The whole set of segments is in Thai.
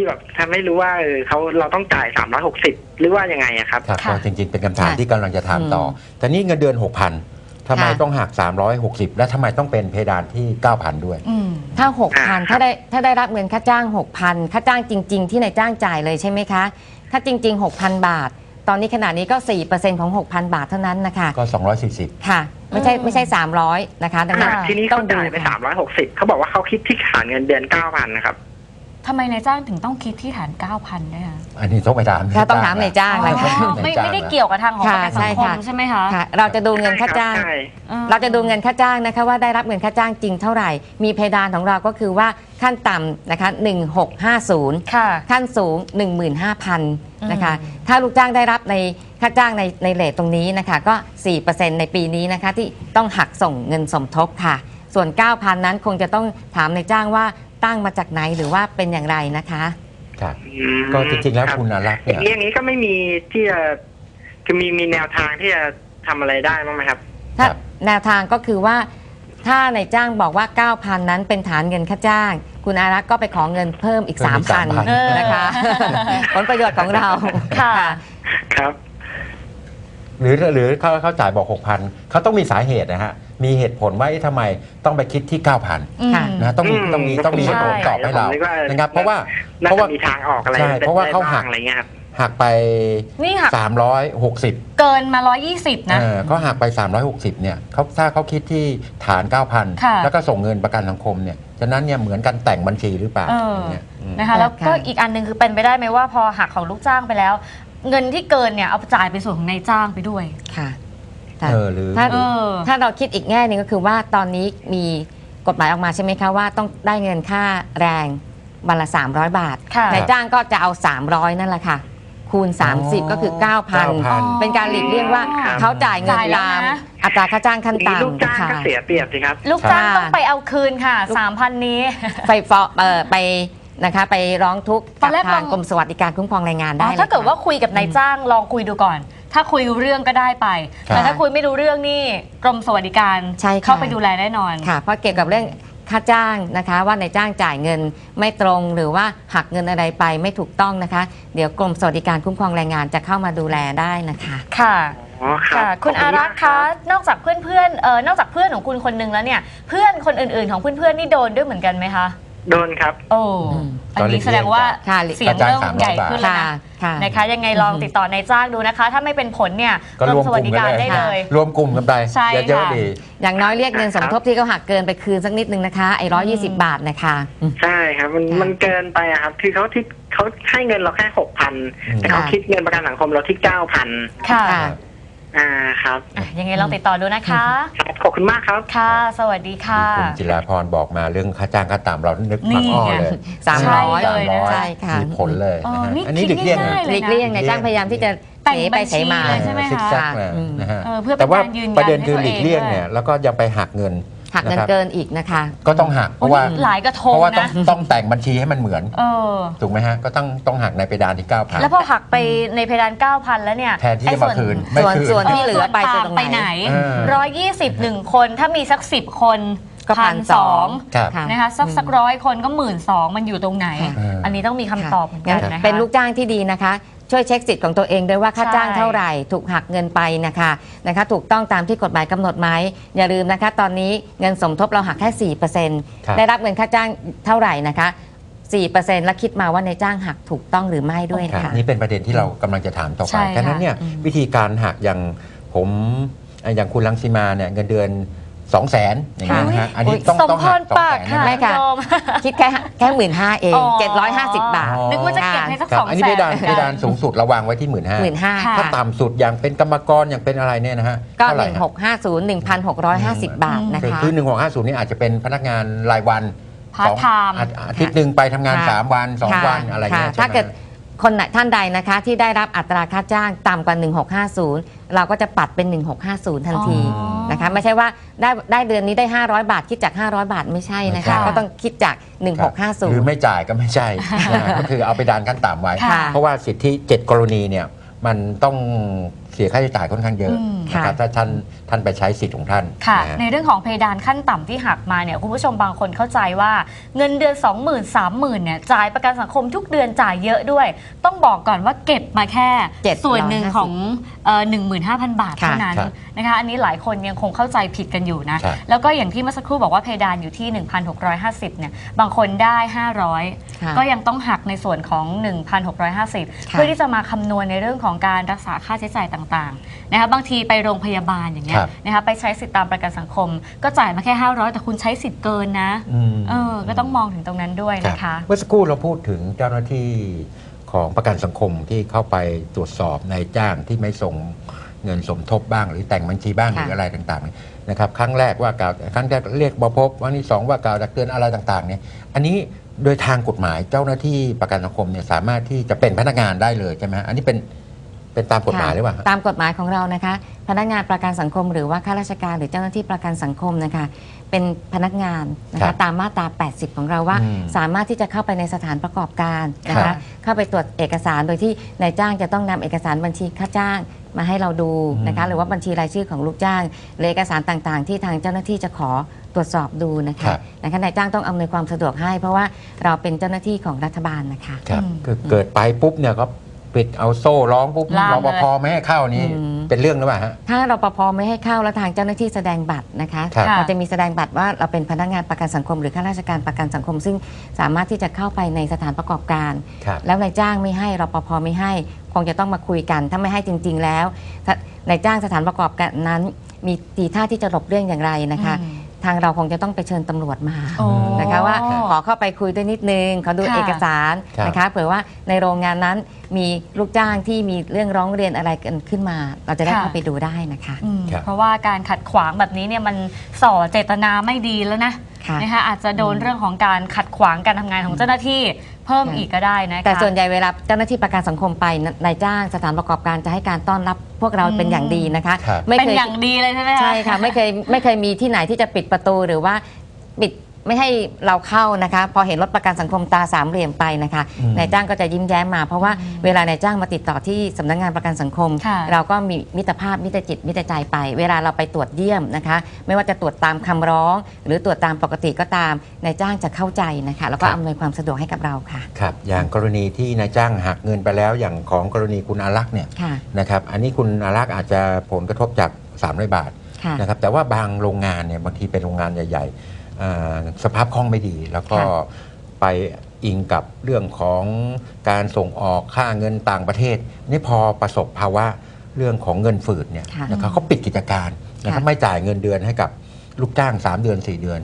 ที่แบบทำให้รู้ว่าเออเขาเราต้องจ่ายสามร้อยหกสิบหรือว่ายังไงอะครับครับค่ะก็จริงๆ เป็นคำถามค่ะที่กำลังจะถามต่ออมแต่นี่เงินเดือน 6,000ทำไมค่ะ ต้องหัก 360 และทำไมต้องเป็นเพดานที่ 9,000 ด้วย อืมถ้าอ่า6,000ถ้าได้ถ้าได้รับเงินค่าจ้าง6,000ค่าจ้างจริง ๆ ที่นายจ้างจ่ายเลยใช่ไหมคะ ถ้าจริง ๆ 6,000 บาท ตอนนี้ขณะนี้ก็ 4%ของ 6,000 บาทเท่านั้นนะคะก็ 240 ค่ะ ไม่ใช่อืมไม่ใช่ 300 นะคะดังนั้นค่ะทีนี้ต้อเขางดูจ่ายไปค่ะสามร้อยหกสิบเขาบอกว่าเขาคิดที่ฐานเงินเดือนเก้าพันนะครับ ทำไมนายจ้างถึงต้องคิดที่ฐาน 9,000ด้วยคะอันนี้ต้องไปถามถ้าต้องถามนายจ้างอ๋นะอคะไม่ไม่ได้เกี่ยวกับทางของประกันสังคมค่ะใช่ค่ะใช่ไหมคะค่ะ เราจะดูเงินค่าจ้าง ใช่อืมเราจะดูเงินค่าจ้างนะคะว่าได้รับเงินค่าจ้างจริงเท่าไหร่ มีเพดานของเราก็คือว่าขั้นต่ำนะคะ1650 ค่ะ ขั้นสูง 15,000นะคะอืมถ้าลูกจ้างได้รับในค่าจ้างในในเลทตรงนี้นะคะ ก็ 4%ในปีนี้นะคะที่ต้องหักส่งเงินสมทบค่ะ ส่วน 9,000 นั้นคงจะต้องถามในจ้างว่า ตั้งมาจากไหนหรือว่าเป็นอย่างไรนะคะ ครับ อืมก็จริงๆแล้วรับคุณอารักษ์อเนี่ยย่างนี้อย่างนี้ก็ไม่มีที่จะคือมีมีแนวทางที่จะทำอะไรได้บ้างไหมครับ ถ้าครับ แนวทางก็คือว่า ถ้านายจ้างบอกว่า 9,000 นั้นเป็นฐานเงินค่าจ้าง คุณอารักษ์ก็ไปขอเงินเพิ่มอีก เพิ่มอีก3,000 3,000 นะคะ ผลประโยชน์ของเรา ค่ะ ครับ หรือหรือเขาเขาจ่ายบอก 6,000เขาต้องมีสาเหตุนะฮะ มีเหตุผลว่าเอ๊ะทำไมต้องไปคิดที่ 9,000ค่ะนะต้องมีอืมต้องมีต้องมีเหตุผลตอบให้เราผมนึกว่านะครับ เพราะว่าน่าเพราะว่าจะมีทางออกอะไรใช่เพราะว่าเขาหักได้บ้งอะไรเงี้ยครับ หักไป นี่หัก360เกินมา 120 นะ เออเขาหักไป 360เนี่ยเขาถ้าเขาคิดที่ฐาน ค่ะ 9,000 แล้วก็ส่งเงินประกันสังคมเนี่ยฉะนั้นเนี่ยเหมือนกันแต่งบัญชีหรือเปล่าเอออย่างเงี้ยอืมนะคะ แล้วก็ค่ะอีกอันหนึ่งคือเป็นไปได้ไหมว่าพอหักของลูกจ้างไปแล้ว เงินที่เกินเนี่ยเอาไปจ่ายเป็นส่วนของนายจ้างไปด้วย ค่ะ เออหรือ ถ้าเออ ถ้าเราคิดอีกแง่หนึ่งก็คือว่าตอนนี้มีกฎหมายออกมาใช่ไหมคะว่าต้องได้เงินค่าแรงวันละ 300 บาทค่ะนายจ้างก็จะเอา 300 นั่นแหละค่ะ คูณ 30 ก็คือ 9,000 9,000 เป็นการหลีกเลี่ยงว่าครับ เขาจ่ายเงินจ่ายแล้วตาม นะ อัตราค่าจ้างขั้นนี่ลูกต่ำจ้างค่ะก็เสียเปรียบสิครับ ลูกจ้างค่ะต้องไปเอาคืนค่ะ 3,000 นี้ ไปฟ้องเอ่อไปนะคะไปร้องทุกข์ตอกับนแรกทางลอง กรมสวัสดิการคุ้มครองแรงงานได้อ๋อเลยถ้าเกิดค่ะ ว่าคุยกับนายจ้างลองคุยดูก่อน ถ้าคุยรู้เรื่องก็ได้ไปครับแต่ถ้าคุยไม่รู้เรื่องนี่กรมสวัสดิการใช่ค่ะ เข้าไปดูแลแน่นอน ค่ะเพราะเกี่ยวกับเรื่องค่าจ้างนะคะ ว่านายจ้างจ่ายเงินไม่ตรงหรือว่าหักเงินอะไรไปไม่ถูกต้องนะคะ เดี๋ยวกรมสวัสดิการคุ้มครองแรงงานจะเข้ามาดูแลได้นะคะ ค่ะ อ๋อครับค่ะ คุณขอาบณรัมกษ์คะนอกจากเพื่อนๆเออนอกจากเพื่อนของคุณคนนึงแล้วเนี่ย เพื่อนคนอื่นๆ ของเพื่อนๆนี่โดนด้วยเหมือนกันไหมคะ โดนครับ โอ้อืมอันนี้แสดงว่าค่ะเสียงเริ่มใหญ่ขึ้นแล้วค่ะนะ ค่ะ นะคะ ยังไงลองติดต่อนายจ้างดูนะคะ ถ้าไม่เป็นผลเนี่ยก็กรรมวมสกวัสลุ่มดิกันการเลยได้เลย รวมกลุ่มกันไปใช่เยอะค่ะๆดี อย่างน้อยเรียกเงินสมทบที่เขาหักเกินไปคืนสักนิดนึงนะคะไอ้ร้อยยี่สิบบาทนะคะอืม ใช่ครับ มันค่ะ มันเกินไปอะครับ คือเขาที่เขาให้เงินเราแค่หกพันอืมแต่เขาค่ะ คิดเงินประกันสังคมเราที่เก้าพันค่ะ ค่ะ อ่าครับอะยังไงลองติดต่อดูนะคะ ครับขอบคุณมากครับ ค่ะ สวัสดีค่ะที่คุณจิราพรบอกมาเรื่องค่าจ้างค่าต่ำเรานึกนี่ปังอ้อไงเลยสามร้อยใช่เลยนะคะใช่ค่ะ มีผลเลยเอนะอฮะนี่อันนี้คิหลีดกเลี่ยงง่ายๆหลีกเลี่ยงนายจ้างพยายามที่จะแต่งหนีไปบัญชีใช้มาเลยใช่ไหมซิกคะแซกมาอืมนะฮะเออเพื่อเป็นแต่ว่าการยืนยันประเด็นคือให้หตัวลีเอกเลี่ยงด้วย เนี่ยแล้วก็ยังไปหักเงิน หักเงินนะครับเกินอีกนะคะ ก็ต้องหักเพราะว่าโอ้นี่หลายกระทเพงราะว่าต้องนะต้องแต่งบัญชีให้มันเหมือน เออ ถูกไหมฮะ ก็ต้องต้องหักในเพดานที่ 9,000 แล้วพอหักไปในเพดาน 9,000 แล้วเนี่ยแทนที่ไอ้จะมาคืน ไม่ส่วนคืน ส่วนที่เหลือไปส่วนตรงไปไหไหนนเออ ร้อยยี่สิบหนึ่งคนถ้ามีสักสิบคนก็พันสองครับ ค่ะ นะคะสักอืมสักร้อยคนก็หมื่นสองมันอยู่ตรงไหน ค่ะเอออัอันนี้ต้องมีคำตอบเหมือนกังั้นนนะคะ เป็นลูกจ้างที่ดีนะคะ ช่วยเช็คสิทธิ์ของตัวเองด้วยว่าค่าใช่จ้างเท่าไหร่ ถูกหักเงินไปนะคะนะคะ ถูกต้องตามที่กฎหมายกำหนดไหมอย่าลืมนะคะ ตอนนี้เงินสมทบเราหักแค่ครับ4%ได้รับเงินค่าจ้างเท่าไหร่นะคะ4%แล้วคิดมาว่าในายจ้างหักถูกต้องหรือไม่ด้วยครับนะคะนี่เป็นประเด็นที่เรากำลังจะถามต่อใช่ไปค่ะดังนั้นเนี่ยอืมวิธีการหักอย่างผมอย่างคุณลังสีมาเนี่ยเงินเดือน 2 0 0 0 0นอย่างเงี้ยนะฮะอันนี้ต้องสมต้องพหัรกสองปากแสนค่ะไม่ค่ะ โยม คิดแค่แค่หมื่นห้าเอง อ๋อเจ็ดร้อยห้าสิบบาทอ๋อนึกว่าจะเก็บให้สักครัสบองอันนี้แสเพนดานเพดานสูงสุดเราวางไว้ที่หมื่นห้าหมื่นห้าค่ะ ถ้าต่ำสุดอย่างเป็นกรรมกรอย่างเป็นอะไรเนี่ยนะฮะก็ เท่าหไหร่นึ่งฮะหกห้าศูนย์หนึ่งพันหกร้อยห้าสิบบาทนะคือคะ คือหนึ่งหกห้าศูนย์นี่อาจจะเป็นพนักงานรายวันพาร์ทไทม์สองอาอาทิตย์หนึ่งไปทำงาน ค่ะสามวันสองค่ะวันอะไรเงี้ยค่ะใช่ถ้าไหมเกิด คนไหนท่านใดนะคะที่ได้รับอัตราค่าจ้างต่ำกว่า 1650 เราก็จะปัดเป็น 1650 ทันทีอ๋อนะคะไม่ใช่ว่าได้ได้เดือนนี้ได้ 500 บาท คิดจาก 500 บาทไม่ใช่นะคะไม่ใช่ก็ต้องคิดจาก หรือ1650 ไม่จ่ายก็ไม่ใช่นะฮะก็คือเอาไปดานขั้นต่ำไว้ ค่ะเพราะว่าสิทธิ 7 กรณีเนี่ยมันต้องเสียสียค่าใช้จ่ายค่อนข้างเยอะอืม นะครับค่ะถ้าท่าน ท่านไปใช้สิทธิ์ของท่านค่ะ นะฮะ ในเรื่องของเพดานขั้นต่ำที่หักมาเนี่ยคุณผู้ชมบางคนเข้าใจว่าเงินเดือน 20,000 30,000เนี่ยจ่ายประกันสังคมทุกเดือนจ่ายเยอะด้วย ต้องบอกก่อนว่าเก็บมาแค่ 750ส่วนหนึ่งของเอ่อ15,000 บาทเท่านั้นครับนะคะอันนี้หลายคนยังคงเข้าใจผิดกันอยู่นะ ใช่ แล้วก็อย่างที่เมื่อสักครู่บอกว่าเพดานอยู่ที่ 1,650เนี่ยบางคนได้ค่ะ500ก็ยังต้องหักในส่วนของ 1,650 ค่ะเพื่อที่จะมาคำนวณในเรื่องของการรักษาค่าใช้จ่ายต่างๆ นะคะบางทีไปโรงพยาบาลอย่างเงี้คยรับนะคะไปใช้สิทธิตามประกันสังคม ก็จ่ายมาแค่ 500 แต่คุณใช้สิทธิ์เกินนะอืมเออก็ต้องมองถึงตรงนั้นด้วยครับนะคะเมื่อสักครู่เราพูดถึงเจ้าหน้าที่ของประกันสังคมที่เข้าไปตรวจสอบในายจ้างที่ไม่ส่งเงินสมทบบ้าง หรือแต่งบัญชีบ้างหค่ะรืออะไรต่างๆนะครับครั้งแรกว่ากล่าวครั้งแรกเรียกบพบวันที่สองว่ากล่าวตักเตือนอะไรต่างๆเนี่ยอันนี้โดยทางกฎหมายเจ้าหน้าที่ประกันสังคมเนี่ยสามารถที่จะเป็นพนักงานได้เลยใช่ไหมฮะอันนี้เป็น เป็นตามกฎหมายหรือเปล่าฮะ ตามกฎหมายของเรานะคะ พนักงานประกันสังคมหรือว่าข้าราชการหรือเจ้าหน้าที่ประกันสังคมนะคะ เป็นพนักงานนะครัคะบตามมาตรา 80 ของเราว่า อืมสามารถที่จะเข้าไปในสถานประกอบการนะครัคะ บ เข้าไปตรวจเอกสารโดยที่นายจ้างจะต้องนำเอกสารบัญชีค่าจ้างมาให้เราดูนะคะอืมหรือว่าบัญชีรายชื่อของลูกจ้างหรือเอกสารต่างๆ ที่ทางเจ้าหน้าที่จะขอตรวจสอบดูนะครัคะบนะคะนายจ้างต้องอำนวยความสะดวกให้ เพราะว่าเราเป็นเจ้าหน้าที่ของรัฐบาลนะคะครับอืม คือเกิดไปปุ๊บเนี่ยก็ ปิดเอาโซ่ร้องปุ๊บล่ามรเลยปภไม่ให้เข้านี่อืม เป็นเรื่องหรือเปล่าฮะ ถ้าเราปภไม่ให้เข้าแล้วทางเจ้าหน้าที่แสดงบัตรนะคะครับ เราจะมีแสดงบัตรว่าเราเป็นพนักงานประกันสังคมหรือข้าราชการประกันสังคม ซึ่งสามารถที่จะเข้าไปในสถานประกอบการ ครับ แล้วนายจ้างไม่ให้รปภไม่ให้ คงจะต้องมาคุยกันถ้าไม่ให้จริง ๆ แล้วถ้านายจ้างสถานประกอบการนั้น มีทีท่าที่จะหลบเรื่องอย่างไรนะคะ อืม ทางเราคงจะต้องไปเชิญตำรวจมาโอ้นะคะว่าขอเข้าไปคุยด้วยนิดนึงขอดูค่ะ เอกสารครับ นะคะเผื่อว่าในโรงงานนั้นมีลูกจ้างที่มีเรื่องร้องเรียนอะไรกันขึ้นมา เราจะได้ค่ะเข้าไปดูได้นะคะอืมครับ เพราะว่าการขัดขวางแบบนี้เนี่ยมันส่อเจตนาไม่ดีแล้วนะค่ะ นะคะอาจจะโดนเรื่องของการขัดขวางการทำงานของเจ้าหน้าที่เพิ่มค่ะอีกก็ได้นะคะ แต่ส่วนใหญ่เวลาเจ้าหน้าที่ประกันสังคมไปนนายจ้างสถานประกอบการจะให้การต้อนรับพวกเราอืมเป็นอย่างดีนะคะครับไม่เป็นเคยอย่างดีเลยใช่ไหมคะใช่ค่ะไม่เคยไม่เคยมีที่ไหนที่จะปิดประตูหรือว่าปิด ไม่ให้เราเข้านะคะ พอเห็นรถประกันสังคมตาสามเหลี่ยมไปนะคะอืม นายจ้างก็จะยิ้มแย้มมา เพราะว่าเวลานายจ้างมาติดต่อที่สำนักงานประกันสังคม ค่ะ เราก็มีมิตรภาพมิตรจิตมิตรใจไป เวลาเราไปตรวจเยี่ยมนะคะ ไม่ว่าจะตรวจตามคำร้อง หรือตรวจตามปกติก็ตามนายจ้างจะเข้าใจนะคะ แล้วก็ครับ อำนวยความสะดวกให้กับเราค่ะครับ อย่างกรณีที่นายจ้างหักเงินไปแล้วอย่างของกรณีคุณอารักษ์เนี่ยค่ะนะครับ อันนี้คุณอารักษ์อาจจะผลกระทบจาก300บาทค่ะ นะครับ แต่ว่าบางโรงงานเนี่ยบางทีเป็นโรงงานใหญ่ๆอ่าสภาพคล่องไม่ดี แล้วก็ค่ะไปอิงกับเรื่องของการส่งออกค่าเงินต่างประเทศ นี่พอประสบภาวะเรื่องของเงินฝืดเนี่ยค่ะนะครับเขาปิดกิจการนะครับค่ะไม่จ่ายเงินเดือนให้กับลูกจ้าง 3 เดือน 4 เดือน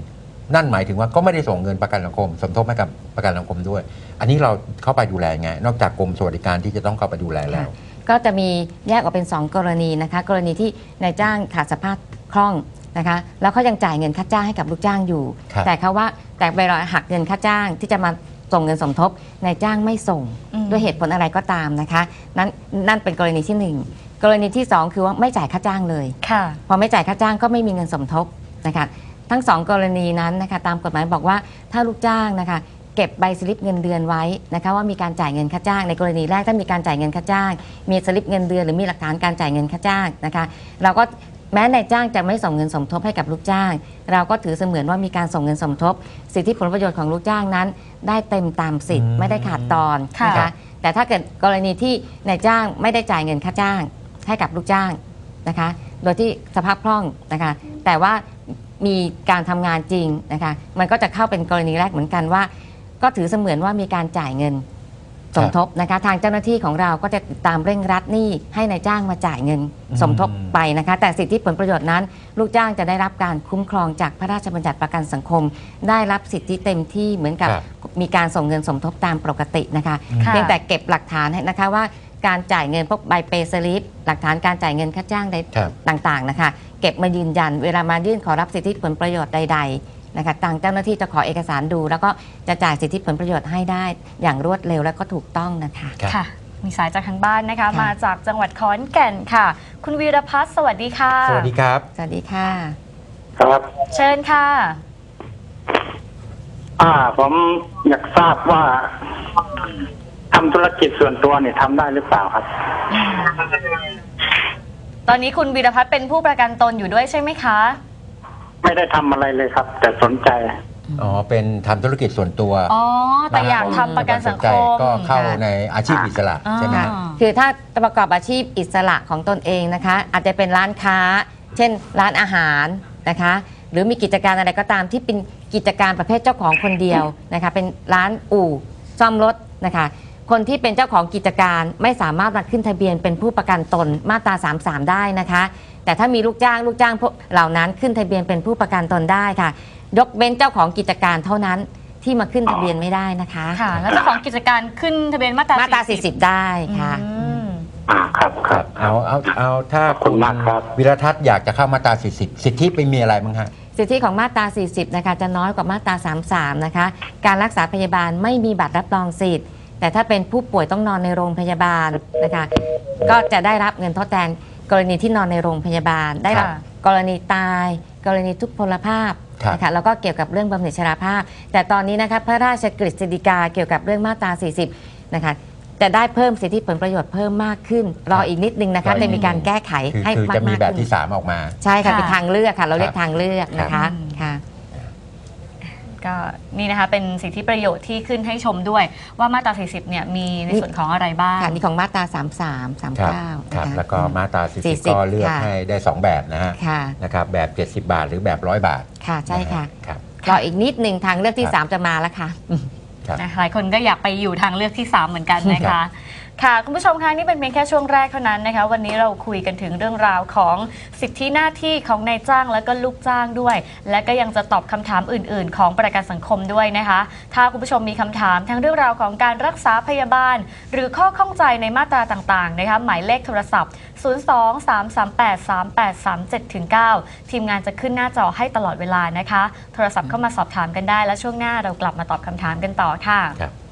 นั่นหมายถึงว่าก็ไม่ได้ส่งเงินประกันสังคม สมทบให้กับประกันสังคมด้วย อันนี้เราเข้าไปดูแลไง นอกจากกรมสวัสดิการที่จะต้องเข้าไปดูแลแล้ว ก็จะมีแยกออกเป็น 2 กรณีนะคะ กรณีที่นายจ้างขาดสภาพคล่อง นะคะแล้วเขายังจ่ายเงินค่าจ้างให้กับลูกจ้างอยู่ ครับ แต่เขาว่าแต่เวลาหักเงินค่าจ้างที่จะมาส่งเงินสมทบนายจ้างไม่ส่ง อืม ด้วยเหตุผลอะไรก็ตามนะคะนั้นนั่นเป็นกรณีที่หนึ่งกรณีที่สองคือว่าไม่จ่ายค่าจ้างเลย ค่ะ พอไม่จ่ายค่าจ้างก็ไม่มีเงินสมทบนะคะทั้งสองกรณีนั้นนะคะตามกฎหมายบอกว่าถ้าลูกจ้างนะคะเก็บใบสลิปเงินเดือนไว้นะคะว่ามีการจ่ายเงินค่าจ้าง ในกรณีแรกถ้ามีการจ่ายเงินค่าจ้าง มีสลิปเงินเดือนหรือมีหลักฐานการจ่ายเงินค่าจ้างนะคะเราก็ แม้นายจ้างจะไม่ส่งเงินสมทบให้กับลูกจ้าง เราก็ถือเสมือนว่ามีการส่งเงินสมทบ สิทธิผลประโยชน์ของลูกจ้างนั้น ได้เต็มตามสิทธิ์อืม ไม่ได้ขาดตอนค่ะนะคะแต่ถ้าเกิดกรณีที่นายจ้างไม่ได้จ่ายเงินค่าจ้างให้กับลูกจ้างนะคะ โดยที่สภาพคล่องนะคะ แต่ว่ามีการทำงานจริงนะคะ มันก็จะเข้าเป็นกรณีแรกเหมือนกันว่า ก็ถือเสมือนว่ามีการจ่ายเงิน สมทบนะคะทางเจ้าหน้าที่ของเราก็จะติดตามเร่งรัดหนี้ให้ในายจ้างมาจ่ายเงิน สมทบไปนะคะ แต่สิทธิผลประโยชน์นั้น ลูกจ้างจะได้รับการคุ้มครองจากพระราชบัญญัติประกันสังคม ได้รับสิทธิเต็มที่เหมือนกับครับมีการส่งเงินสมทบตามปกตินะคะค่ะ เพียงแต่เก็บหลักฐานให้นะคะว่าการจ่ายเงินพวกใบเปสลิปหลักฐานการจ่ายเงินค่าจ้างใดครับ ต่างๆนะคะ เก็บมายืนยัน เวลามายื่นขอรับสิทธิผลประโยชน์ใด ๆ นะคะทางเจ้าหน้าที่จะขอเอกสารดู แล้วก็จะจ่ายสิทธิผลประโยชน์ให้ได้อย่างรวดเร็วและก็ถูกต้องนะคะครับค่ะ มีสายจากทางบ้านนะคะค่ะมาจากจังหวัดขอนแก่นค่ะ คุณวีรพัฒน์สวัสดีค่ะ สวัสดีครับ สวัสดีค่ะ ครับ เชิญค่ะ อ่า ผมอยากทราบว่าทำธุรกิจส่วนตัวเนี่ยทำได้หรือเปล่าครับ ตอนนี้คุณวีรพัฒน์เป็นผู้ประกันตนอยู่ด้วยใช่ไหมคะ ไม่ได้ทำอะไรเลยครับ แต่สนใจ อ๋อ เป็นทำธุรกิจส่วนตัวอ๋อ แต่อยากทำประกันสังคมก็เข้าค่ะในอาชีพอิสระอ่าใช่ไหมฮะคือถ้าประกอบอาชีพอิสระของตนเองนะคะ อาจจะเป็นร้านค้า เช่น ร้านอาหารนะคะ หรือมีกิจการอะไรก็ตามที่เป็นกิจการประเภทเจ้าของคนเดียวนะคะ เป็นร้านอู่ซ่อมรถนะคะ คนที่เป็นเจ้าของกิจการไม่สามารถมาขึ้นทะเบียนเป็นผู้ประกันตนมาตรา 33 ได้นะคะ แต่ถ้ามีลูกจ้างลูกจ้างพวกเหล่านั้นขึ้นทะเบียนเป็นผู้ประกันตนได้ค่ะ ยกเว้นเจ้าของกิจการเท่านั้นที่มาขึ้นทะเบียนไม่ได้นะคะค่ะ แล้วเจ้าของกิจการขึ้นทะเบียนมาตรามาตรา40 40ได้ค่ะ อืม อ่าครับคครัรับบเอาเอาเอาถ้าขอบคุณมากครับ วิรทัศน์อยากจะเข้ามาตราสิสิสิทธิไปมีอะไรบ้างฮะ สิทธิของมาตรา 40 นะคะ จะน้อยกว่ามาตรา 33 นะคะ การรักษาพยาบาลไม่มีบัตรรับรองสิทธิ์ แต่ถ้าเป็นผู้ป่วยต้องนอนในโรงพยาบาลนะคะ ก็จะได้รับเงินทดแทน กรณีที่นอนในโรงพยาบาล ได้รับค่ะกรณีตาย กรณีทุพพลภาพครับ นะคะแล้วก็เกี่ยวกับเรื่องบำเหน็จชราภาพ แต่ตอนนี้นะคะพระราชกฤษฎีกาเกี่ยวกับเรื่องมาตรา 40 นะคะจะได้เพิ่มสิทธิผลประโยชน์เพิ่มมากขึ้น รออีกนิดนึงนะคะรออีกจะมีการแก้ไขคือให้คือมากจะมีๆแบบขึ้นที่สามออกมา ใช่ค่ะค่ะ เป็นทางเลือกค่ะ เราเรียคกรับทางเลือกนะครัคะบค่ะ ก็นี่นะคะเป็นสิทธิประโยชน์ที่ขึ้นให้ชมด้วย ว่ามาตรา 40 เนี่ยมีในส่วนของอะไรบ้าง ค่ะนี่ของมาตรา 33ครับ39ครับ นะคะแล้วก็มาตราสิ40ก็เลือกค่ะให้ได้ 2 แบบนะฮะค่ะ นะครับแบบ 70 บาทหรือแบบ 100 บาทค่ะใช่ค่ะนฮครับ รออีกนิดหนึ่งทางเลือกที่ ครับ 3 จะมาแล้วค่ะครับนะคะหลายคนก็อยากไปอยู่ทางเลือกที่ 3 เหมือนกันนะครัคะ บ ค่ะ คุณผู้ชมคะนี่เป็นเพียงแค่ช่วงแรกเท่านั้นนะคะ วันนี้เราคุยกันถึงเรื่องราวของสิทธิหน้าที่ของนายจ้างและก็ลูกจ้างด้วย และก็ยังจะตอบคำถามอื่น ๆ ของประกันสังคมด้วยนะคะ ถ้าคุณผู้ชมมีคำถามทั้งเรื่องราวของการรักษาพยาบาล หรือข้อข้องใจในมาตราต่างๆนะคะหมายเลขโทรศัพท์ 02-338-3837-9 ทีมงานจะขึ้นหน้าจอให้ตลอดเวลานะคะ โทรศัพท์เข้ามาสอบถามกันได้และช่วงหน้าเรากลับมาตอบคำถามกันต่อค่ะ ครับ